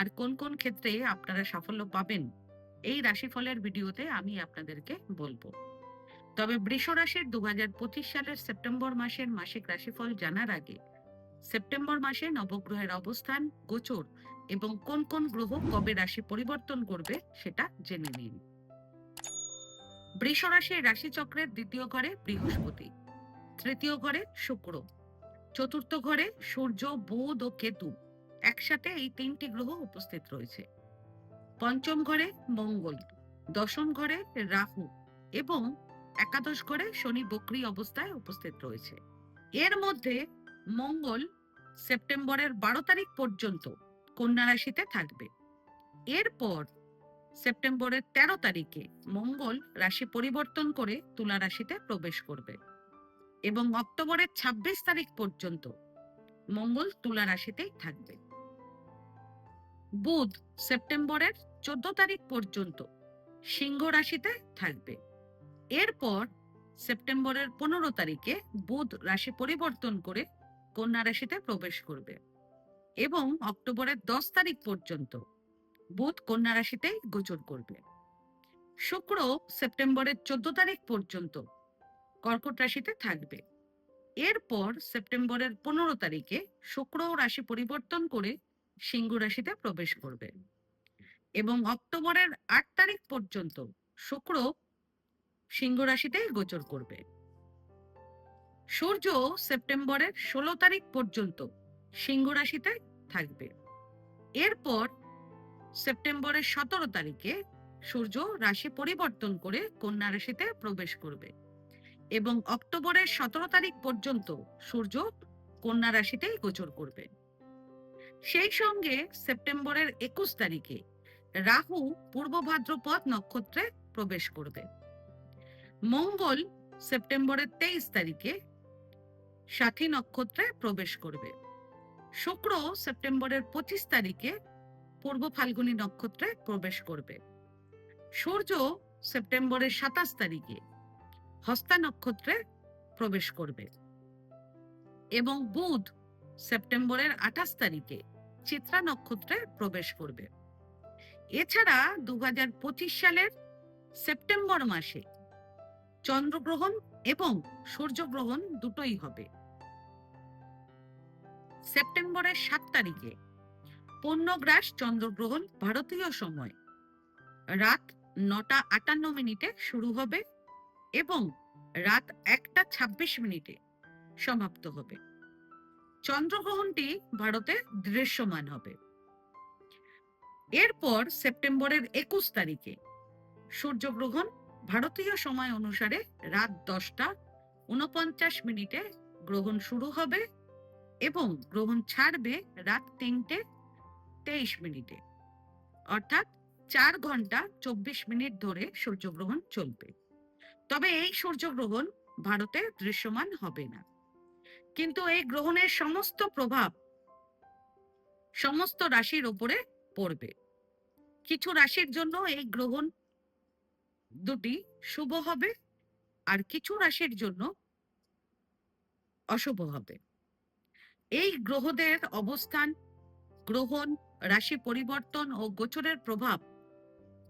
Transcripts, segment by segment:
আর কোন কোন ক্ষেত্রে আপনারা সাফল্য পাবেন, এই রাশিফলের ভিডিওতে আমি আপনাদেরকে বলব। তবে বৃষ রাশির দু হাজার পঁচিশ সালের সেপ্টেম্বর মাসের মাসিক রাশিফল জানার আগে, সেপ্টেম্বর মাসে নবগ্রহের অবস্থান গোচর এবং কোন কোন গ্রহ কবে রাশি পরিবর্তন করবে সেটা জেনে নিন। বৃষ রাশির রাশিচক্রের দ্বিতীয় ঘরে বৃহস্পতি, তৃতীয় ঘরে শুক্র, চতুর্থ ঘরে সূর্য, বুধ ও কেতু একসাথে এই তিনটি গ্রহ উপস্থিত রয়েছে। পঞ্চম ঘরে মঙ্গল, দশম ঘরে রাহু এবং একাদশ ঘরে শনি বক্রী অবস্থায় উপস্থিত রয়েছে। এর মধ্যে মঙ্গল সেপ্টেম্বরের বারো তারিখ পর্যন্ত কন্যা রাশিতে থাকবে। এরপর সেপ্টেম্বরের তেরো তারিখে মঙ্গল রাশি পরিবর্তন করে তুলা রাশিতে প্রবেশ করবে এবং অক্টোবরের ২৬ তারিখ পর্যন্ত মঙ্গল তুলা রাশিতেই থাকবে। বুধ সেপ্টেম্বরের চোদ্দ তারিখ পর্যন্ত সিংহ রাশিতে থাকবে। এরপর সেপ্টেম্বরের পনেরো তারিখে বুধ রাশি পরিবর্তন করে কন্যা রাশিতে প্রবেশ করবে এবং অক্টোবরের দশ তারিখ পর্যন্ত বুধ কন্যা রাশিতেই গোচর করবে। শুক্র সেপ্টেম্বরের চোদ্দ তারিখ পর্যন্ত কর্কট রাশিতে থাকবে। এরপর সেপ্টেম্বরের পনেরো তারিখে শুক্র রাশি পরিবর্তন করে সিংহ রাশিতে প্রবেশ করবে। এবং অক্টোবরের আট তারিখ পর্যন্ত শুক্র সিংহ রাশিতে গোচর করবে। সূর্য সেপ্টেম্বরের ষোলো তারিখ পর্যন্ত সিংহ রাশিতে থাকবে। এরপর সেপ্টেম্বরের সতেরো তারিখে সূর্য রাশি পরিবর্তন করে কন্যা রাশিতে প্রবেশ করবে এবং অক্টোবরের সতেরো তারিখ পর্যন্ত সূর্য কন্যা রাশিতেই গোচর করবে। সেই সঙ্গে সেপ্টেম্বরের একুশ তারিখে রাহু পূর্ব ভাদ্রপদ নক্ষত্রে প্রবেশ করবে। মঙ্গল সেপ্টেম্বরের তেইশ তারিখে সাথী নক্ষত্রে প্রবেশ করবে। শুক্র সেপ্টেম্বরের পঁচিশ তারিখে পূর্ব ফাল্গুনী নক্ষত্রে প্রবেশ করবে। সূর্য সেপ্টেম্বরের সাতাশ তারিখে হস্তা নক্ষত্রে প্রবেশ করবে। এবং বুধ সেপ্টেম্বরের আঠাশ তারিখে চিত্রা নক্ষত্রে প্রবেশ করবে। এছাড়া দু হাজার পঁচিশ সালের সেপ্টেম্বর মাসে চন্দ্রগ্রহণ এবং সূর্যগ্রহণ দুটোই হবে। সেপ্টেম্বরের সাত তারিখে পূর্ণগ্রাস চন্দ্রগ্রহণ ভারতীয় সময়। রাত নটা আটান্ন মিনিটে শুরু হবে এবং রাত একটা ছাব্বিশ মিনিটে সমাপ্ত হবে। চন্দ্রগ্রহণটি ভারতে দৃশ্যমান হবে। এরপর সেপ্টেম্বরের একুশ তারিখে সূর্যগ্রহণ ভারতীয় সময় অনুসারে রাত দশটা উনপঞ্চাশ মিনিটে গ্রহণ শুরু হবে এবং গ্রহণ ছাড়বে রাত তিনটে তেইশ মিনিটে। অর্থাৎ চার ঘণ্টা চব্বিশ মিনিট ধরে সূর্যগ্রহণ চলবে। তবে এই সূর্যগ্রহণ ভারতে দৃশ্যমান হবে না। কিন্তু এই গ্রহণের সমস্ত প্রভাব সমস্ত রাশির উপরে পড়বে। কিছু রাশির জন্য এই গ্রহণ দুটি শুভ হবে আর কিছু রাশির জন্য অশুভ হবে। এই গ্রহদের অবস্থান, গ্রহণ, রাশি পরিবর্তন ও গোচরের প্রভাব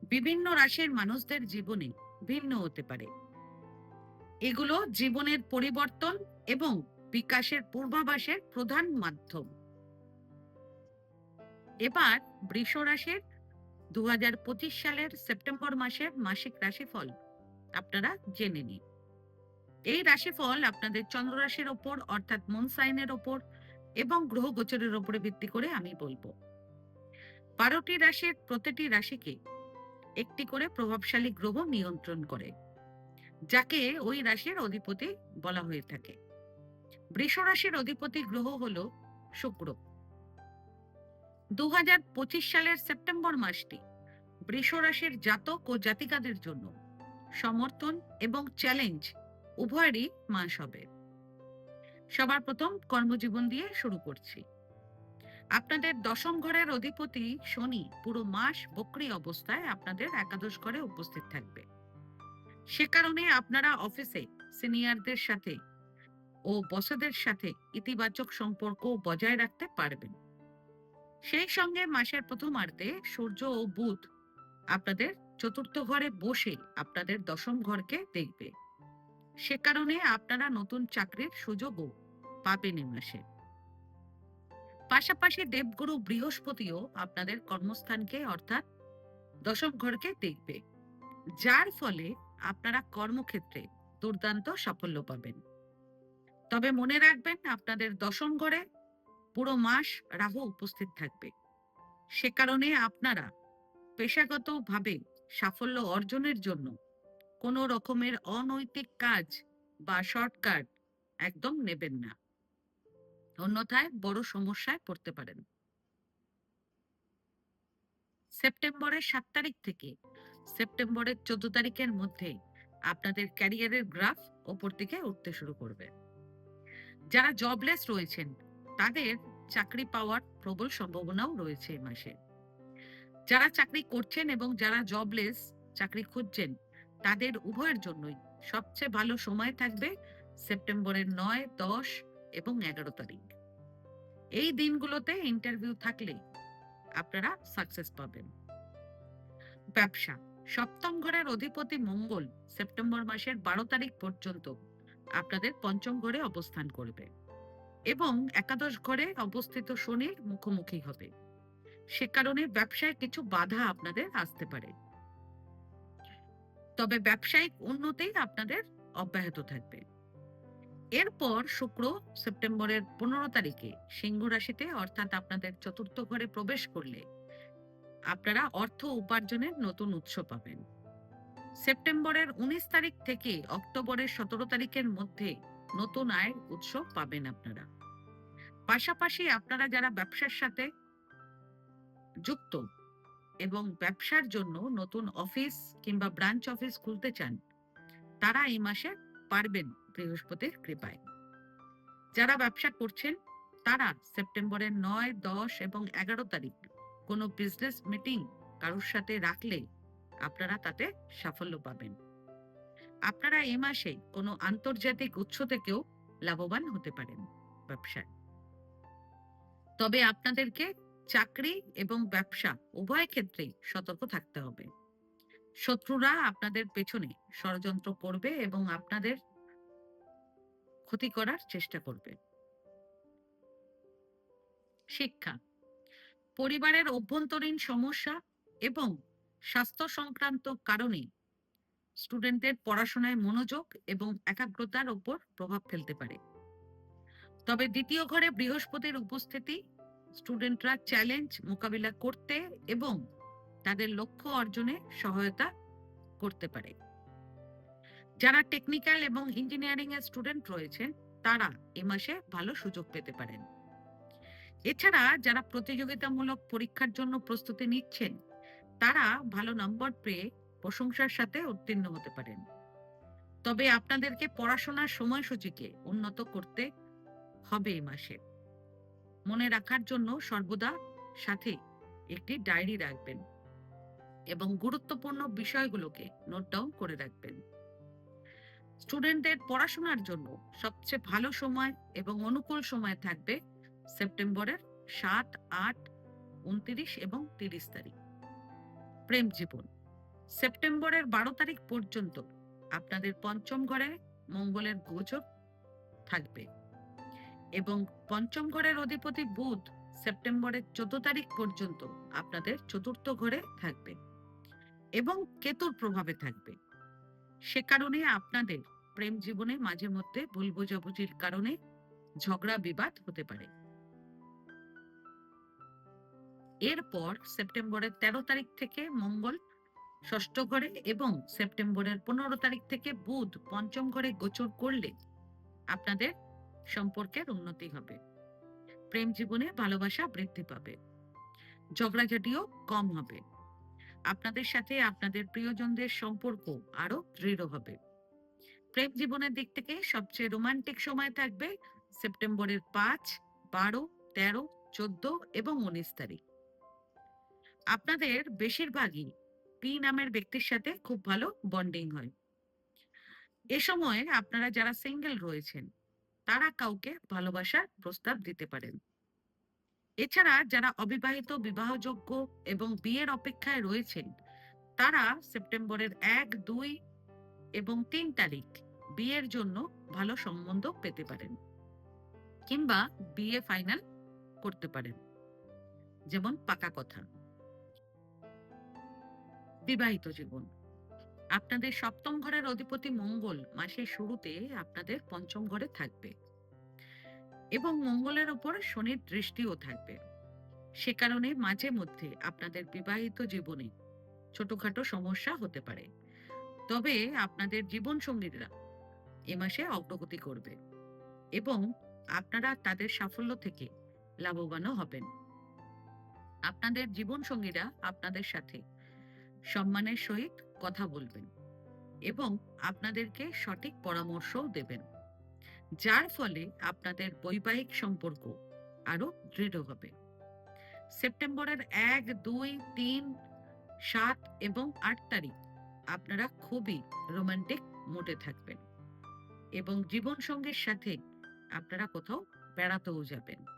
বিভিন্ন রাশির মানুষদের জীবনে ভিন্ন হতে পারে। এগুলো জীবনের পরিবর্তন এবং বিকাশের পূর্বাভাসের প্রধান মাধ্যম। এবার বৃষ রাশির দুহাজার পঁচিশ সালের সেপ্টেম্বর মাসের মাসিক রাশিফল আপনারা জেনে নিন। এই রাশিফল আপনাদের চন্দ্র রাশির ওপর অর্থাৎ মন সাইনের ওপর এবং গ্রহ গোচরের ওপরে ভিত্তি করে আমি বলব। বারোটি রাশির প্রতিটি রাশিকে একটি করে প্রভাবশালী গ্রহ নিয়ন্ত্রণ করে, যাকে ওই রাশির অধিপতি বলা হয়ে থাকে। বৃষ রাশির অধিপতি গ্রহ হলো শুক্র। দু সালের সেপ্টেম্বর মাসটি বৃষ রাশির জাতক ও জাতিকাদের জন্য সমর্থন এবং চ্যালেঞ্জ উভয়েরই মাস হবে। সবার প্রথম কর্মজীবন দিয়ে শুরু করছি। আপনাদের দশম ঘরের অধিপতি শনি পুরো মাস বক্রি অবস্থায় আপনাদের একাদশ ঘরে উপস্থিত থাকবে। সে কারণে আপনারা অফিসে সিনিয়রদের সাথে ও বসদের সাথে ইতিবাচক সম্পর্ক বজায় রাখতে পারবেন। সেই সঙ্গে মাসের প্রথমার্ধে সূর্য ও বুধ আপনাদের চতুর্থ ঘরে বসে আপনাদের দশম ঘরকে দেখবে। সে কারণে আপনারা নতুন চাকরির সুযোগও পাবেন এ মাসে। পাশাপাশি দেবগুরু বৃহস্পতিও আপনাদের কর্মস্থানকে অর্থাৎ দশম ঘরকে দেখবে। যার ফলে আপনারা কর্মক্ষেত্রে দুর্দান্ত সাফল্য পাবেন। তবে মনে রাখবেন আপনাদের দশম ঘরে পুরো মাস রাহু উপস্থিত থাকবে। সে কারণে আপনারা পেশাগতভাবে সাফল্য অর্জনের জন্য কোনো রকমের অনৈতিক কাজ বা শর্টকাট একদম নেবেন না। অন্যথায় বড় সমস্যায় পড়তে পারেন। সেপ্টেম্বরের সাত তারিখ থেকে সেপ্টেম্বরের চোদ্দ তারিখের মধ্যে আপনাদের ক্যারিয়ারের গ্রাফ ওপর দিকে উঠতে শুরু করবে। যারা জবলেস রয়েছেন, তাদের চাকরি পাওয়ার প্রবল সম্ভাবনাও রয়েছে এই মাসে। যারা চাকরি করছেন এবং যারা জবলেস চাকরি খুঁজছেন, তাদের উভয়ের জন্যই সবচেয়ে ভালো সময় থাকবে সেপ্টেম্বরের নয়, দশ এবং এগারো তারিখ। এই দিনগুলোতে ইন্টারভিউ থাকলে আপনারা সাকসেস পাবেন। ব্যবসা, সপ্তম ঘরের অধিপতি মঙ্গল সেপ্টেম্বর মাসের বারো তারিখ পর্যন্ত আপনাদের পঞ্চম ঘরে অবস্থান করবে এবং একাদশ ঘরে অবস্থিত শনির মুখোমুখি হবে। সে কারণে ব্যবসায় কিছু বাধা আপনাদের আসতে পারে। তবে ব্যবসায়িক উন্নতি আপনাদের অব্যাহত থাকবে। এরপর শুক্র সেপ্টেম্বরের পনেরো তারিখে সিংহ রাশিতে অর্থাৎ আপনাদের চতুর্থ ঘরে প্রবেশ করলে আপনারা অর্থ উপার্জনের নতুন উৎস পাবেন। সেপ্টেম্বরের উনিশ তারিখ থেকে অক্টোবরের সতেরো তারিখের মধ্যে নতুন আয়ের উৎস পাবেন আপনারা। পাশাপাশি আপনারা যারা ব্যবসার সাথে যুক্ত এবং ব্যবসার জন্য নতুন অফিস কিংবা ব্রাঞ্চ অফিস খুলতে চান, তারা এই মাসে পারবেন বৃহস্পতির কৃপায়। যারা ব্যবসা করছেন, তারা সেপ্টেম্বরের নয়, দশ এবং এগারো তারিখ কোনো বিজনেস মিটিং কারোর সাথে রাখলে আপনারা তাতে সাফল্য পাবেন। আপনারা এ মাসে কোনো আন্তর্জাতিক উৎস থেকেও লাভবান হতে পারেন ব্যবসায়। তবে আপনাদেরকে চাকরি এবং ব্যবসা উভয় ক্ষেত্রেই সতর্ক থাকতে হবে। শত্রুরা আপনাদের পেছনে ষড়যন্ত্র করবে এবং আপনাদের ক্ষতি করার চেষ্টা করবে। শিক্ষা, পরিবারের অভ্যন্তরীণ সমস্যা এবং স্বাস্থ্য সংক্রান্ত কারণে স্টুডেন্টদের পড়াশোনায় মনোযোগ এবং একাগ্রতার উপর প্রভাব ফেলতে পারে। তবে দ্বিতীয় ঘরে বৃহস্পতির উপস্থিতি, স্টুডেন্টরা চ্যালেঞ্জ মোকাবিলা করতে এবং তাদের লক্ষ্য অর্জনে সহায়তা করতে পারে। যারা টেকনিক্যাল এবং ইঞ্জিনিয়ারিং এর স্টুডেন্ট রয়েছেন, তারা এ মাসে ভালো সুযোগ পেতে পারেন। এছাড়া যারা প্রতিযোগিতামূলক পরীক্ষার জন্য প্রস্তুতি নিচ্ছেন তারা ভালো নম্বর পেয়ে প্রশংসার সাথে উত্তীর্ণ হতে পারেন। তবে আপনাদেরকে পড়াশোনার সময়সূচিকে উন্নত করতে হবে এই মাসে। মনে রাখার জন্য সর্বদা সাথে একটি ডায়েরি রাখবেন এবং গুরুত্বপূর্ণ বিষয়গুলোকে নোট ডাউন করে রাখবেন। স্টুডেন্টদের পড়াশোনার জন্য সবচেয়ে ভালো সময় এবং অনুকূল সময় থাকবে সেপ্টেম্বরের সাত, আট, উনত্রিশ এবং তিরিশ তারিখ। প্রেম জীবন। সেপ্টেম্বরের বারো তারিখ পর্যন্ত আপনাদের পঞ্চম ঘরে মঙ্গলের গোচর থাকবে এবং পঞ্চম ঘরের অধিপতি বুধ সেপ্টেম্বরের চোদ্দ তারিখ পর্যন্ত আপনাদের চতুর্থ ঘরে থাকবে এবং কেতুর প্রভাবে থাকবে। সে কারণে আপনাদের প্রেম জীবনে মাঝে মধ্যে ভুল বোঝাবুঝির কারণে ঝগড়া বিবাদ হতে পারে। এরপর সেপ্টেম্বরের তেরো তারিখ থেকে মঙ্গল ষষ্ঠ ঘরে এবং সেপ্টেম্বরের পনেরো তারিখ থেকে বুধ পঞ্চম ঘরে গোচর করলে আপনাদের সম্পর্কের উন্নতি হবে। প্রেম জীবনে ভালোবাসা বৃদ্ধি পাবে। ঝগড়াঝাটিও কম হবে। আপনাদের সাথে আপনাদের প্রিয়জনদের সম্পর্ক আরও দৃঢ় হবে। প্রেম জীবনের দিক থেকে সবচেয়ে রোমান্টিক সময় থাকবে সেপ্টেম্বরের পাঁচ, বারো, তেরো, চোদ্দ এবং উনিশ তারিখ। আপনাদের বেশিরভাগই পি নামের ব্যক্তির সাথে খুব ভালো বন্ডিং হয়। এ সময় আপনারা যারা সিঙ্গেল রয়েছেন, তারা কাউকে ভালোবাসার প্রস্তাব দিতে পারেন। এছাড়া যারা অবিবাহিত, বিবাহযোগ্য এবং বিয়ের অপেক্ষায় রয়েছেন, তারা সেপ্টেম্বরের এক, দুই এবং তিন তারিখ বিয়ের জন্য ভালো সম্বন্ধ পেতে পারেন কিংবা বিয়ে ফাইনাল করতে পারেন। যেমন পাকা কথা। বিবাহিত জীবন। আপনাদের সপ্তম ঘরের অধিপতি মঙ্গল মাসের শুরুতে আপনাদের পঞ্চম ঘরে থাকবে। এবং মঙ্গলের ওপর শনির দৃষ্টিও থাকবে। সে কারণে মাঝে মধ্যে আপনাদের বিবাহিত জীবনে ছোটখাটো সমস্যা হতে পারে। তবে আপনাদের জীবন সঙ্গীরা এ মাসে অগ্রগতি করবে এবং আপনারা তাদের সাফল্য থেকে লাভবানও হবেন। আপনাদের জীবন সঙ্গীরা আপনাদের সাথে সম্মানের সহিত কথা বলবেন এবং আপনাদেরকে সঠিক পরামর্শও দেবেন। যার ফলে আপনাদের বৈবাহিক সম্পর্ক আরও দৃঢ় হবে। সেপ্টেম্বরের এক, দুই, তিন, সাত এবং আট তারিখ আপনারা খুবই রোমান্টিক মোটে থাকবেন এবং জীবন সঙ্গীর সাথে আপনারা কোথাও বেড়াতেও যাবেন।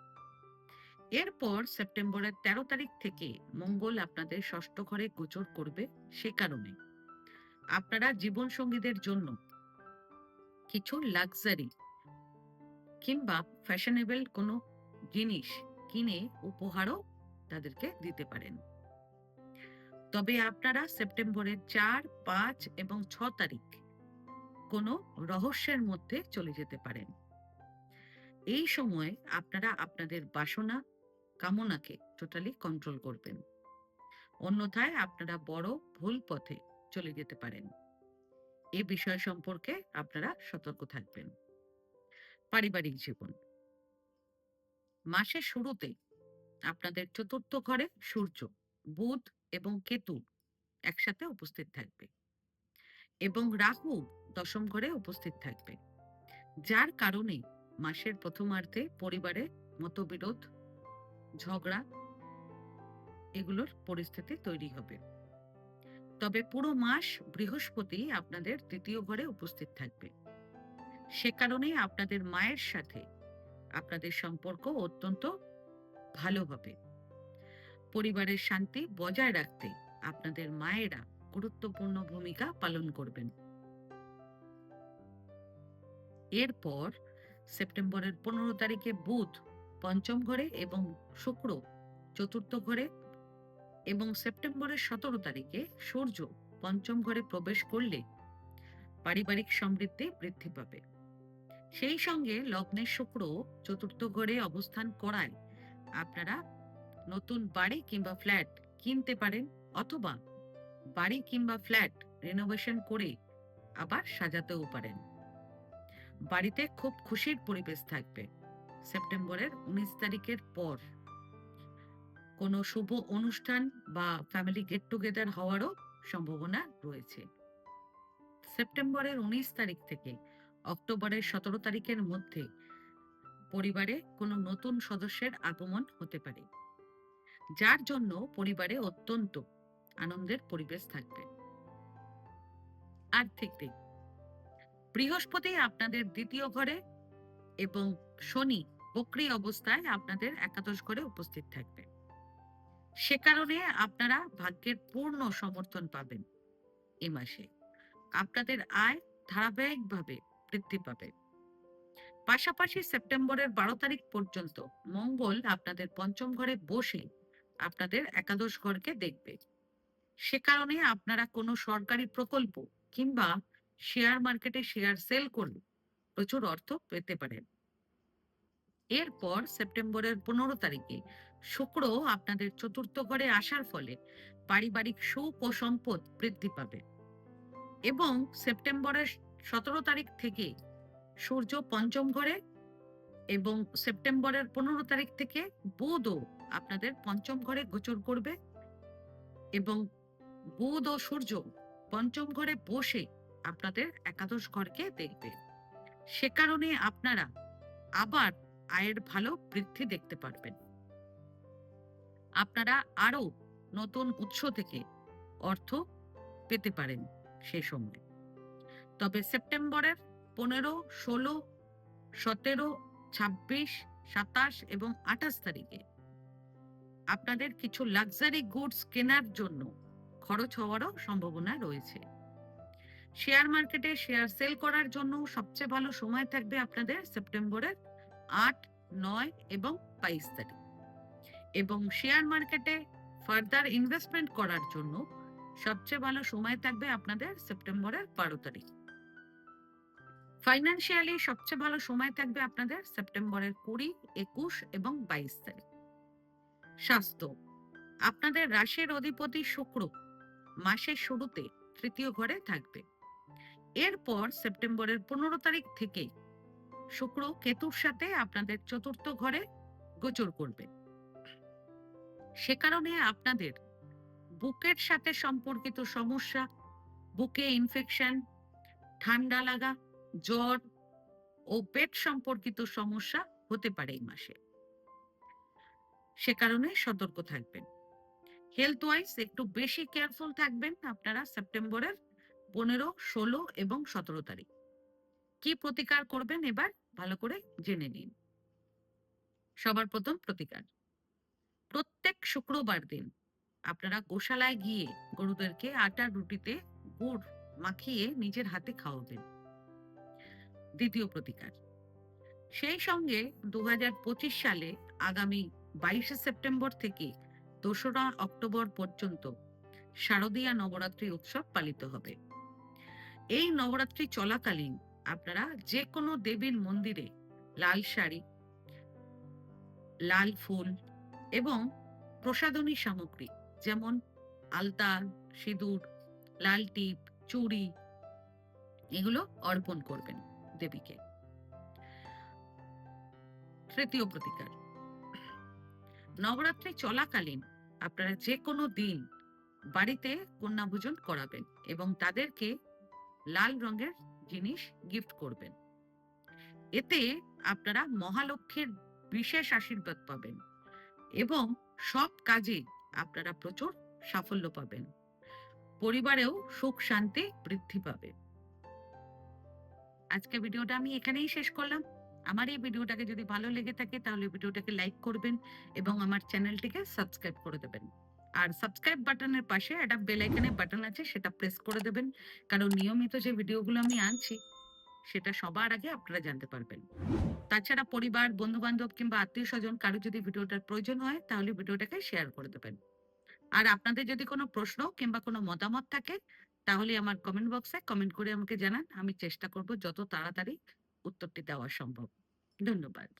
এরপর সেপ্টেম্বরের তেরো তারিখ থেকে মঙ্গল আপনাদের ষষ্ঠ ঘরে গোচর করবে সে কারণে। আপনারা জীবন সঙ্গীদের জন্য কিছু লাক্সারি কিংবা ফ্যাশনেবল কোনো জিনিস কিনে উপহারও তাদেরকে দিতে পারেন। তবে আপনারা সেপ্টেম্বরের চার, পাঁচ এবং ছ তারিখ কোনো রহস্যের মধ্যে চলে যেতে পারেন। এই সময় আপনারা আপনাদের বাসনা কামনাকে টোটালি কন্ট্রোল করবেন। অন্যথায় আপনারা বড় ভুল পথে চলে যেতে পারেন। এ বিষয় সম্পর্কে আপনারা সতর্ক থাকবেন। পারিবারিক জীবন। মাসের শুরুতে আপনাদের চতুর্থ ঘরে সূর্য, বুধ এবং কেতু একসাথে উপস্থিত থাকবে এবং রাহু দশম ঘরে উপস্থিত থাকবে। যার কারণে মাসের প্রথমার্ধে পরিবারে মতবিরোধ ঝগড়া এগুলোর পরিস্থিতি তৈরি হবে। তবে পুরো মাস বৃহস্পতি আপনাদের তৃতীয় ঘরে উপস্থিত থাকবে। সে কারণে আপনাদের মায়ের সাথে আপনাদের সম্পর্ক অত্যন্ত ভালো হবে। পরিবারের শান্তি বজায় রাখতে আপনাদের মায়েরা গুরুত্বপূর্ণ ভূমিকা পালন করবেন। এরপর সেপ্টেম্বরের পনেরো তারিখে বুধ পঞ্চম ঘরে এবং শুক্র চতুর্থ ঘরে এবং সেপ্টেম্বরের সতেরো তারিখে সূর্য পঞ্চম ঘরে প্রবেশ করলে পারিবারিক সমৃদ্ধি বৃদ্ধি পাবে। সেই সঙ্গে লগ্নের শুক্র চতুর্থ ঘরে অবস্থান করায় আপনারা নতুন বাড়ি কিংবা ফ্ল্যাট কিনতে পারেন অথবা বাড়ি কিংবা ফ্ল্যাট রেনোভেশন করে আবার সাজাতেও পারেন। বাড়িতে খুব খুশির পরিবেশ থাকবে। সেপ্টেম্বরের উনিশ তারিখের পর কোনো শুভ অনুষ্ঠান বা ফ্যামিলি গেট টুগেদার হওয়ারও সম্ভাবনা রয়েছে। সেপ্টেম্বরের উনিশ তারিখ থেকে অক্টোবরের সতেরো তারিখের মধ্যে পরিবারে কোনো নতুন সদস্যের আগমন হতে পারে, যার জন্য পরিবারে অত্যন্ত আনন্দের পরিবেশ থাকবে। আর্থিক দিক, বৃহস্পতি আপনাদের দ্বিতীয় ঘরে এবং শনি বক্রি অবস্থায় আপনাদের একাদশ ঘরে উপস্থিত থাকবে। সে কারণে আপনারা ভাগ্যের পূর্ণ সমর্থন পাবেন এ মাসে। আপনাদের আয় ধারাবাহিকভাবে বৃদ্ধি পাবে। পাশাপাশি সেপ্টেম্বরের বারো তারিখ পর্যন্ত মঙ্গল আপনাদের পঞ্চম ঘরে বসে আপনাদের একাদশ ঘরকে দেখবে। সে কারণে আপনারা কোনো সরকারি প্রকল্প কিংবা শেয়ার মার্কেটে শেয়ার সেল করলে প্রচুর অর্থ পেতে পারেন এরপর সেপ্টেম্বরের পনেরো তারিখে শুক্র আপনাদের চতুর্থ ঘরে আসার ফলে পারিবারিক সুখ ও সম্পদ বৃদ্ধি পাবে এবং সেপ্টেম্বরের সতেরো তারিখ থেকে সূর্য পঞ্চম ঘরে এবং সেপ্টেম্বরের পনেরো তারিখ থেকে বুধও আপনাদের পঞ্চম ঘরে গোচর করবে এবং বুধ ও সূর্য পঞ্চম ঘরে বসে আপনাদের একাদশ ঘরকে দেখবে। সে কারণে আপনারা আবার আয়ের ভালো বৃদ্ধি দেখতে পারবেন। আপনারা আরও নতুন উৎস থেকে অর্থ পেতে পারেন সে সময়। তবে সেপ্টেম্বরের পনেরো, ষোলো, সতেরো, ছাব্বিশ, সাতাশ এবং আঠাশ তারিখে আপনাদের কিছু লাক্সারি গুডস কেনার জন্য খরচ হওয়ারও সম্ভাবনা রয়েছে। শেয়ার মার্কেটে শেয়ার সেল করার জন্য সবচেয়ে ভালো সময় থাকবে আপনাদের সেপ্টেম্বরের আট, নয় এবং বাইশ তারিখ। এবং শেয়ার মার্কেটে ফার্দার ইনভেস্টমেন্ট করার জন্য সবচেয়ে ভালো সময় থাকবে আপনাদের সেপ্টেম্বরের বারো তারিখ। ফাইন্যান্সিয়ালি সবচেয়ে ভালো সময় থাকবে আপনাদের সেপ্টেম্বরের কুড়ি, একুশ এবং বাইশ তারিখ। স্বাস্থ্য। আপনাদের রাশির অধিপতি শুক্র মাসের শুরুতে তৃতীয় ঘরে থাকবে। এরপর সেপ্টেম্বরের পনেরো তারিখ থেকে শুক্র কেতুর সাথে আপনাদের চতুর্থ ঘরে গোচর করবে। সে কারণে আপনাদের বুকের সাথে সম্পর্কিত সমস্যা, বুকে ইনফেকশন ঠান্ডা লাগা, জ্বর ও পেট সম্পর্কিত সমস্যা হতে পারে এই মাসে। সে কারণে সতর্ক থাকবেন। হেলথ ওয়াইজ একটু বেশি কেয়ারফুল থাকবেন আপনারা সেপ্টেম্বরের পনেরো, ষোলো এবং সতেরো তারিখ। কি প্রতিকার করবেন এবার? ভালো করে জেনে নিন। সবার প্রথম প্রতিকার। প্রত্যেক শুক্রবার দিন আপনারা গোশালায় গিয়ে গরুদেরকে আটার রুটিতে গুড় মাখিয়ে নিজের হাতে খাওয়াবেন। দ্বিতীয় প্রতিকার। সেই সঙ্গে দু হাজার পঁচিশ সালে আগামী বাইশে সেপ্টেম্বর থেকে দোসরা অক্টোবর পর্যন্ত শারদীয়া নবরাত্রি উৎসব পালিত হবে। এই নবরাত্রি চলাকালীন আপনারা যে কোনো দেবীর মন্দিরে লাল শাড়ি, লাল ফুল এবং প্রসাধনী সামগ্রী যেমন আলতা সিঁদুর, লাল টিপ, চুড়ি এগুলো অর্পণ করবেন দেবীকে। তৃতীয় প্রতিকার। নবরাত্রি চলাকালীন আপনারা যে কোনো দিন বাড়িতে কন্যা ভোজন করাবেন এবং তাদেরকে লাল রঙের জিনিস গিফট করবেন। এতে আপনারা মহালক্ষ্মীর বিশেষ আশীর্বাদ পাবেন এবং সব কাজে আপনারা প্রচুর সাফল্য পাবেন। পরিবারেও সুখ শান্তি বৃদ্ধি পাবে। আজকে ভিডিওটা আমি এখানেই শেষ করলাম। আমার এই ভিডিওটাকে যদি ভালো লেগে থাকে তাহলে ভিডিওটাকে লাইক করবেন এবং আমার চ্যানেলটিকে সাবস্ক্রাইব করে দেবেন। আর সাবস্ক্রাইব বাটনের পাশে একটা বেল আইকনের বাটন আছে, সেটা প্রেস করে দেবেন। কারণ নিয়মিত যে ভিডিওগুলো আমি আনছি, সেটা সবার আগে আপনারা জানতে পারবেন। তাছাড়া পরিবার বন্ধু বান্ধব কিংবা আত্মীয় স্বজন, কারও যদি ভিডিওটার প্রয়োজন হয়, তাহলে ভিডিওটাকে শেয়ার করে দেবেন। আর আপনাদের যদি কোনো প্রশ্ন কিংবা কোনো মতামত থাকে, তাহলে আমার কমেন্ট বক্সে কমেন্ট করে আমাকে জানান। আমি চেষ্টা করব যত তাড়াতাড়ি উত্তরটি দেওয়া সম্ভব। ধন্যবাদ।